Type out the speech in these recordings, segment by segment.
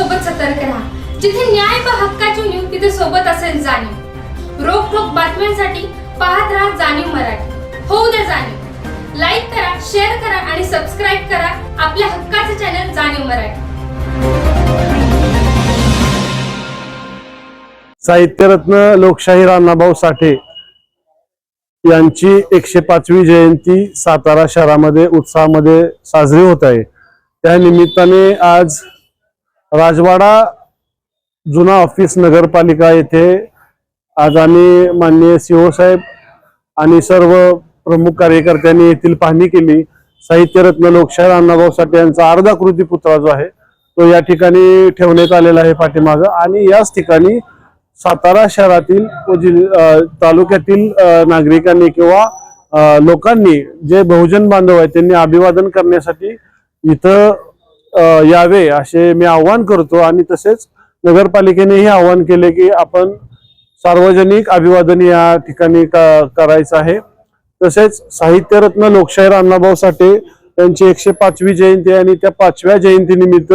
सोबत सतर्क राहा. जिथे न्याय व हक्काची न्यूज तिथे सोबत असेल जाणीव. रोख ठोक बातम्यांसाठी पाहत राहा जाणीव मराठी. होऊ द्या जाणीव. लाईक करा शेअर करा आणि सबस्क्राईब करा आपल्या हक्काचे चॅनल जाणीव मराठी. साहित्यरत्न लोकशाही राणाभाऊ साठे यांची एकशे पाचवी जयंती सातारा शहरामध्ये उत्साहामध्ये साजरी होत आहे. त्या निमित्ताने आज राजवाडा जुना ऑफिस नगरपालिका येथे आज आम्ही माननीय सीओ साहेब आणि सर्व प्रमुख कार्यकर्त्यांनी येथील पाहणी केली. साहित्यरत्न लोकशाही अण्णाभाऊ साठे यांचा अर्धाकृती पुतळा जो आहे तो या ठिकाणी ठेवण्यात आलेला आहे पाठीमागं. आणि याच ठिकाणी सातारा शहरातील व जिल- तालुक्यातील नागरिकांनी किंवा लोकांनी जे बहुजन बांधव आहेत त्यांनी अभिवादन करण्यासाठी इथं यावे असे मी आव्हान करतो आणि तसेच नगरपालिकेनेही आव्हान केले की आपण सार्वजनिक अभिवादन या ठिकाणी करायचं आहे. तसेच साहित्यरत्न लोकशाहीर अण्णाभाऊ साठे त्यांची एकशे पाचवी जयंती आणि त्या पाचव्या जयंतीनिमित्त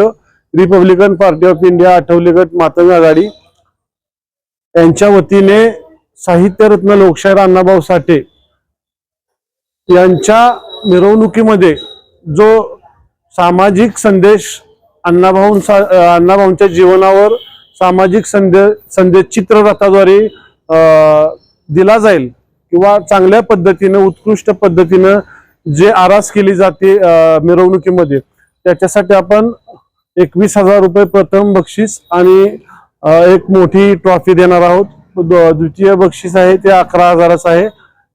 Republican Party of India Athawale गट मातंग आघाडी यांच्या वतीने साहित्यरत्न लोकशाहीर अण्णाभाऊ साठे यांच्या मिरवणुकीमध्ये जो सामाजिक संदेश अण्णाभाऊ अण्णाभाऊंच्या जीवनावर सामाजिक संदेश संदेश चित्ररथाद्वारे दिला जाईल किंवा चांगल्या पद्धतीनं उत्कृष्ट पद्धतीनं जे आरास केली जाते मिरवणुकीमध्ये त्याच्यासाठी आपण एकवीस हजार रुपये प्रथम बक्षीस आणि एक मोठी ट्रॉफी देणार आहोत. द्वितीय बक्षीस आहे ते अकरा हजाराचं आहे.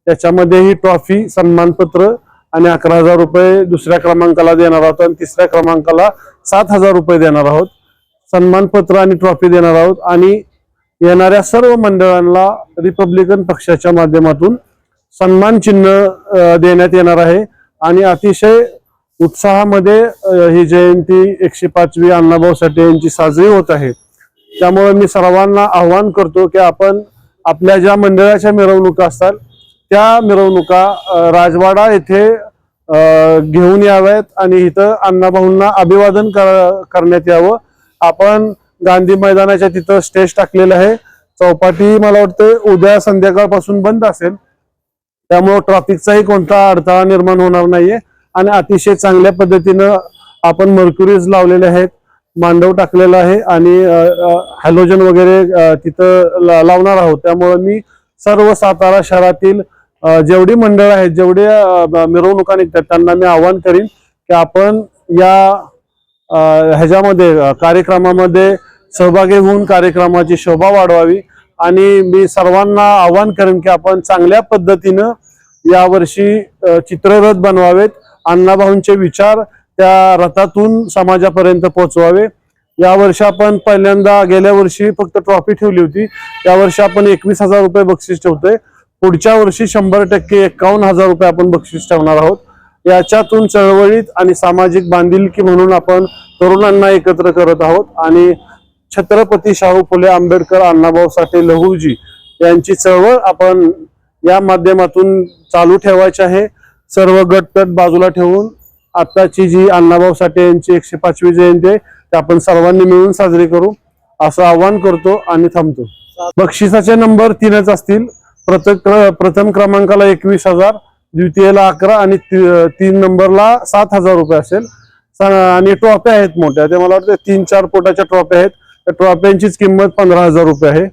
त्याच्यामध्ये ही ट्रॉफी सन्मानपत्र आणि अकरा हजार रुपये दुसऱ्या क्रमांकाला देणार आहोत आणि तिसऱ्या क्रमांकाला सात हजार रुपये देणार आहोत. सन्मानपत्र आणि ट्रॉफी देणार आहोत. आणि येणाऱ्या सर्व मंडळांना रिपब्लिकन पक्षाच्या माध्यमातून सन्मान चिन्ह देण्यात येणार आहे. आणि अतिशय उत्साहामध्ये ही जयंती एकशे पाचवी अण्णाभाऊ साठे यांची साजरी होत आहे. त्यामुळे मी सर्वांना आव्हान करतो की आपण आपल्या ज्या मंडळाच्या मिरवणुका असतात त्या मिरवणुका राजवाडा येथे घेऊन याव्यात आणि इथं अण्णाभाऊंना अभिवादन कर- करण्यात यावं. आपण गांधी मैदानाच्या तिथं स्टेज टाकलेलं आहे. चौपाटी मला वाटतं उद्या संध्याकाळपासून बंद असेल. त्यामुळं ट्रॅफिकचाही कोणता अडथळा निर्माण होणार नाहीये. आणि अतिशय चांगल्या पद्धतीनं आपण मर्क्युरीज लावलेले आहेत मांडव टाकलेला आहे आणि हॅलोजन वगैरे तिथं ला- लावणार आहोत. त्यामुळं मी सर्व सातारा शहरातील जेवढी मंडळ आहेत जेवढे मिरवणुका निघतात त्यांना मी आवाहन करीन की आपण या ह्याच्यामध्ये कार्यक्रमामध्ये सहभागी होऊन कार्यक्रमाची शोभा वाढवावी. आणि मी सर्वांना आवाहन करेन की आपण चांगल्या पद्धतीनं यावर्षी चित्ररथ बनवावेत. अण्णाभाऊंचे विचार त्या रथातून समाजापर्यंत पोहोचवावे. यावर्षी आपण पहिल्यांदा गेल्या वर्षी फक्त ट्रॉफी ठेवली होती. यावर्षी आपण एकवीस हजार रुपये बक्षीस ठेवतोय. पुढच्या वर्षी शंभर टक्के एकावन्न हजार रुपये आपण बक्षीस ठेवणार आहोत. याच्यातून चळवळीत आणि सामाजिक बांधिलकी म्हणून आपण तरुणांना एकत्र करत आहोत. आणि छत्रपती शाहू फुले आंबेडकर अण्णाभाऊ साठे लहूजी यांची चळवळ आपण या माध्यमातून चालू ठेवायची आहे. सर्व गटतट बाजूला ठेवून आताची जी अण्णाभाऊ साठे यांची एकशे पाचवी जयंती आहे ते आपण सर्वांनी मिळून साजरी करू. असं आवाहन करतो आणि थांबतो. बक्षिसाचे नंबर तीनच असतील. प्रथम प्रथम क्रमांकाला एकवीस हजार द्वितीयला अकरा आणि तीन नंबरला सात हजार रुपये असेल. आणि ट्रॉफ्या आहेत मोठ्या. ते मला वाटतं तीन चार पोटाच्या ट्रॉफ्या आहेत. त्या ट्रॉफ्यांचीच किंमत पंधरा हजार रुपये आहे.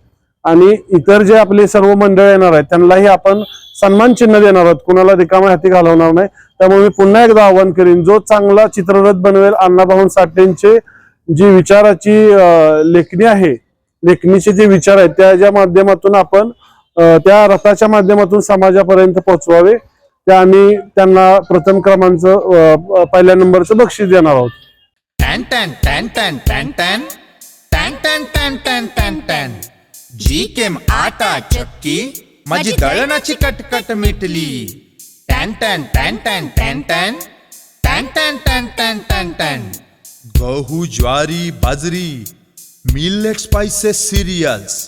आणि इतर जे आपले सर्व मंडळ येणार आहेत त्यांनाही आपण सन्मान चिन्ह देणार आहोत. कुणाला रिकामा हाती घालवणार नाही. त्यामुळे मी पुन्हा एकदा आवाहन करीन जो चांगला चित्ररथ बनवेल अण्णाभाऊ साठेंचे जी विचाराची लेखणी आहे लेखणीचे जे विचार आहेत त्याच्या माध्यमातून आपण त्या रथाच्या माध्यमातून समाजापर्यंत पोहोचवावे त्या आम्ही त्यांना प्रथम क्रमांक पहिल्या नंबरचं बक्षीस देणार आहोत टॅन टॅन टॅन टॅन टॅन टॅन टॅन टॅन टॅन टॅन टॅन टॅन जी केम आटा चक्की माझी दळणाची कटकट मिटली टॅन टॅन टॅन टॅन टॅन टॅन टॅन टॅन टॅन टॅन टॅन टॅन गहू ज्वारी बाजरी millet spices cereals